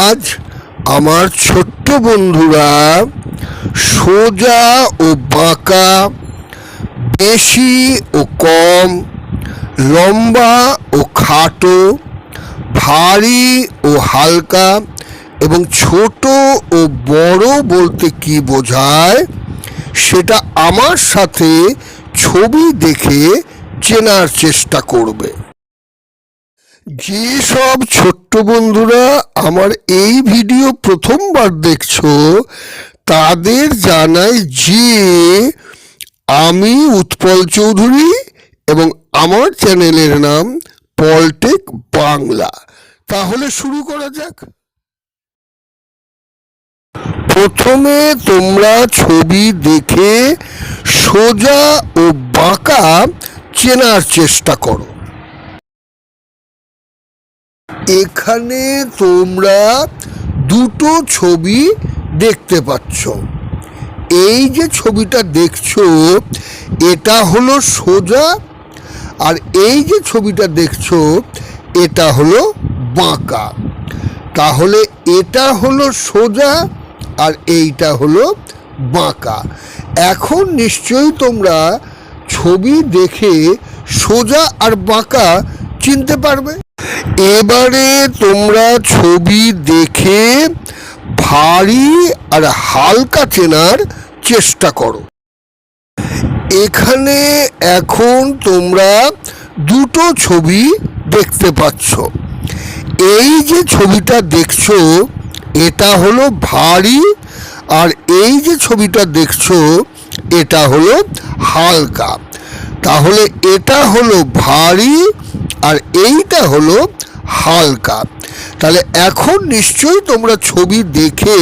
আজ আমার ছোট্ট বন্ধুরা সোজা ও বাঁকা, বেশি ও কম, লম্বা ও খাটো, ভারী ও হালকা এবং ছোট ও বড় বলতে কি বোঝায় সেটা আমার সাথে ছবি দেখে চেনার চেষ্টা করবে। যেসব ছোট্ট বন্ধুরা, আমার এই ভিডিও প্রথমবার দেখছ, তাদের জানাই যে আমি উৎপল চৌধুরী এবং আমার চ্যানেলের নাম পলটেক বাংলা। তাহলে শুরু করা যাক। প্রথমে তোমরা ছবি দেখে সোজা ও বাঁকা চেনার চেষ্টা করো। এখানে তোমরা দুটো ছবি দেখতে পাচ্ছ। এই যে ছবিটা দেখছ, এটা হলো সোজা, আর এই যে ছবিটা দেখছ, এটা হলো বাঁকা। তাহলে এটা হলো সোজা, আর এইটা হলো বাঁকা। এখন নিশ্চয়ই তোমরা ছবি দেখে সোজা আর বাঁকা চিনতে পারবে। এবারে তোমরা ছবি দেখে ভারী আর হালকা চেনার চেষ্টা করো। এখানে এখন তোমরা দুটো ছবি দেখতে পাচ্ছ। এই যে ছবিটা দেখছ, এটা হলো ভারী আর এই যে ছবিটা দেখছ, এটা হলো হালকা। তাহলে এটা হলো ভারী আর এইটা হলো হালকা। তাহলে এখন নিশ্চয়ই তোমরা ছবি দেখে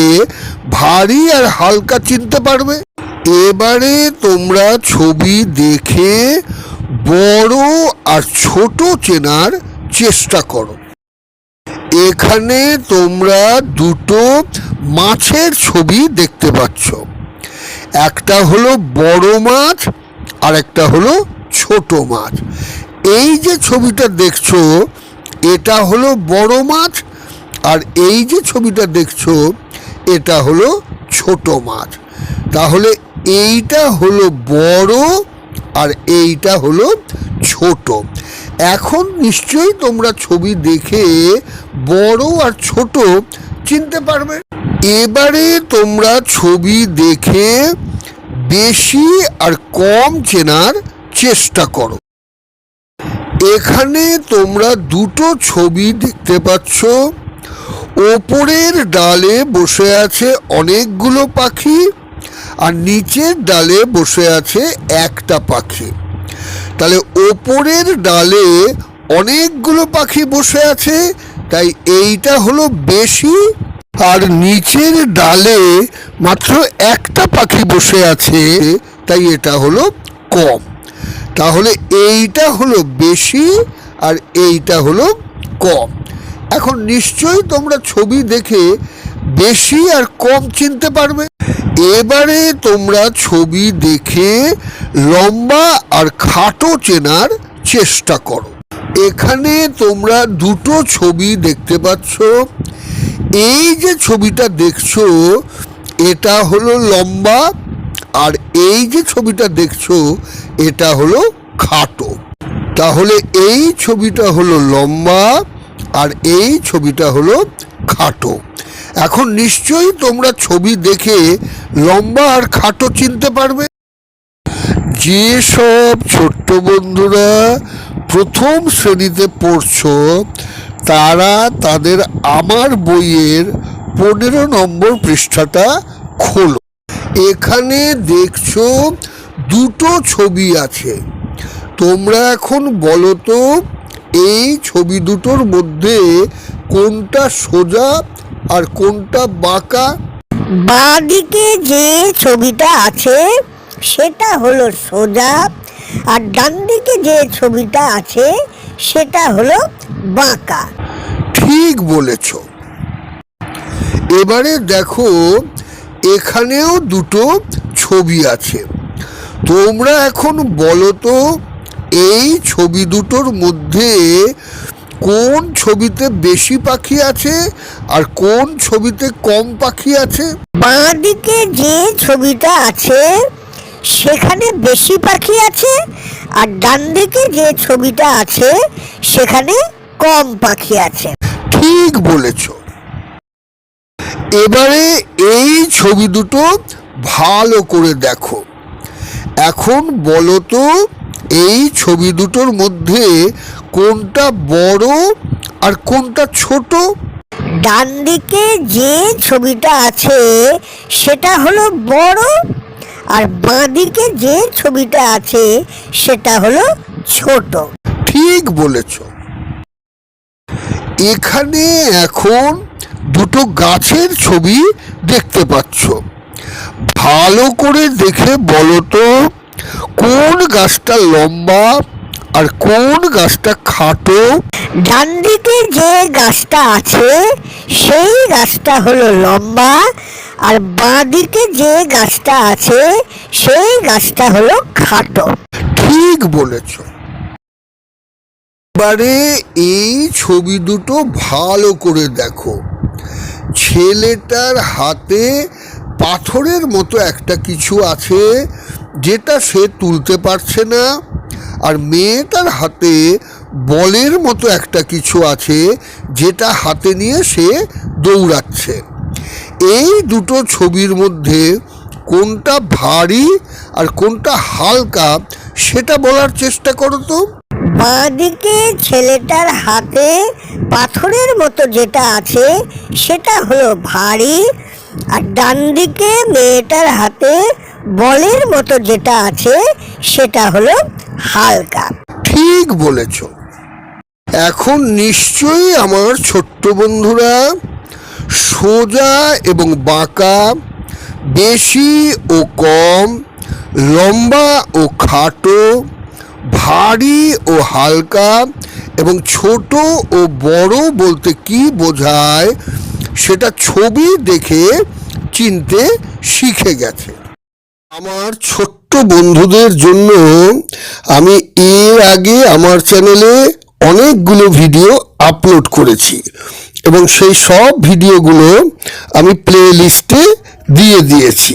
ভারী আর হালকা চিনতে পারবে। এবারে তোমরা ছবি দেখে বড় আর ছোট চেনার চেষ্টা করো। এখানে তোমরা দুটো মাছের ছবি দেখতে পাচ্ছ। একটা হলো বড় মাছ আর একটা হলো ছোট মাছ। এই যে ছবিটা দেখছ, এটা হলো বড় মাছ, আর এই যে ছবিটা দেখছ, এটা হলো ছোট মাছ। তাহলে এইটা হলো বড়, আর এইটা হলো ছোট। এখন নিশ্চয়ই তোমরা ছবি দেখে বড় আর ছোট চিনতে পারবে। এবারে তোমরা ছবি দেখে বেশি আর কম চেনার চেষ্টা করো। এখানে তোমরা দুটো ছবি দেখতে পাচ্ছ। ওপরের ডালে বসে আছে অনেকগুলো পাখি আর নিচের ডালে বসে আছে একটা পাখি। তাহলে ওপরের ডালে অনেকগুলো পাখি বসে আছে, তাই এইটা হলো বেশি। আর নিচের ডালে মাত্র একটা পাখি বসে আছে, তাই এটা হলো কম। তাহলে এইটা হলো বেশি আর এইটা হলো কম। এখন নিশ্চয়ই তোমরা ছবি দেখে বেশি আর কম চিনতে পারবে। এবারে তোমরা ছবি দেখে লম্বা আর খাটো চেনার চেষ্টা করো। এখানে তোমরা দুটো ছবি দেখতে পাচ্ছ। এই যে ছবিটা দেখছ, এটা হলো লম্বা আর এই যে ছবিটা দেখছ এটা হলো খাটো। তাহলে এই ছবিটা হলো লম্বা আর এই ছবিটা হলো খাটো। এখন নিশ্চয়ই তোমরা ছবি দেখে লম্বা আর খাটো চিনতে পারবে। যেসব ছোট্ট বন্ধুরা প্রথম শ্রেণীতে পড়ছো, তারা তাদের আমার বইয়ের পনেরো নম্বর পৃষ্ঠাটা খোলো। এখানে দেখছ দুটো ছবি আছে। তোমরা এখন বলো তো এই ছবি দুটোর মধ্যে কোনটা সোজা আর কোনটা বাঁকা? বাঁ দিকে যে ছবিটা আছে সেটা হলো সোজা। আর ডান দিকে যে ছবিটা আছে সেটা হলো বাঁকা। ঠিক বলেছ। এবারে দেখো এখানেও দুটো ছবি আছে। তোমরা এখন বলো তো এই ছবি দুটোর মধ্যে কোন ছবিতে বেশি পাখি আছে আর কোন ছবিতে কম পাখি আছে? বাঁ দিকে যে ছবিটা আছে সেখানে বেশি পাখি আছে আর ডান দিকে যে ছবিটা আছে সেখানে কম পাখি আছে। ঠিক বলেছ। এবারে এই ছবি দুটো ভালো করে দেখো। এখন বলো তো এই ছবি দুটোর মধ্যে কোনটা বড় আর কোনটা ছোট? ডান দিকে যে ছবিটা আছে সেটা হলো বড় আর বাঁ দিকে যে ছবিটা আছে সেটা হলো ছোট। ঠিক বলেছ। এখানে এখন দুটো গাছের ছবি দেখতে পাচ্ছ। ভালো করে দেখে বলো তো কোন গাছটা লম্বা আর কোন গাছটা খাটো? ডান দিকে যে গাছটা আছে সেই গাছটা হলো লম্বা আর বাঁ দিকে যে গাছটা আছে সেই গাছটা হলো খাটো। ঠিক বলেছ। এবারে এই ছবি দুটো ভালো করে দেখো। ছেলেটার হাতে পাথরের মতো একটা কিছু আছে যেটা সে তুলতে পারছে না। আর মেয়েটার হাতে বলের মতো একটা কিছু আছে যেটা হাতে নিয়ে সে দৌড়াচ্ছে। এই দুটো ছবির মধ্যে কোনটা ভারী আর কোনটা হালকা সেটা বলার চেষ্টা করো তো। বাঁ দিকে ছেলেটার হাতে পাথরের মতো যেটা আছে সেটা হলো ভারী আর ডান দিকে মেয়েটার হাতে বলের মতো যেটা আছে, সেটা হলো হালকা। ঠিক বলেছ। এখন নিশ্চয়ই আমার ছোট্ট বন্ধুরা সোজা এবং বাঁকা, বেশি ও কম, লম্বা ও খাটো, ভারী ও হালকা এবং ছোট ও বড় বলতে কি বোঝায় সেটা ছবি দেখে, চিনতে শিখে গেছে। আমার ছোট্ট বন্ধুদের জন্য আমি এর আগে আমার চ্যানেলে অনেকগুলো ভিডিও আপলোড করেছি এবং সেই সব ভিডিওগুলো আমি প্লে লিস্টে দিয়ে দিয়েছি।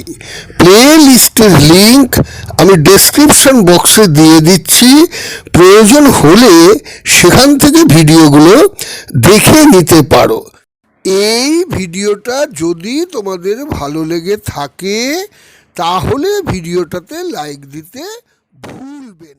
প্লে লিস্টের লিঙ্ক আমি ডেসক্রিপশন বক্সে দিয়ে দিচ্ছি। প্রয়োজন হলে সেখান থেকে ভিডিওগুলো দেখে নিতে পারো। এই ভিডিওটা যদি তোমাদের ভালো লেগে থাকে তাহলে ভিডিওটাতে লাইক দিতে ভুলবে না।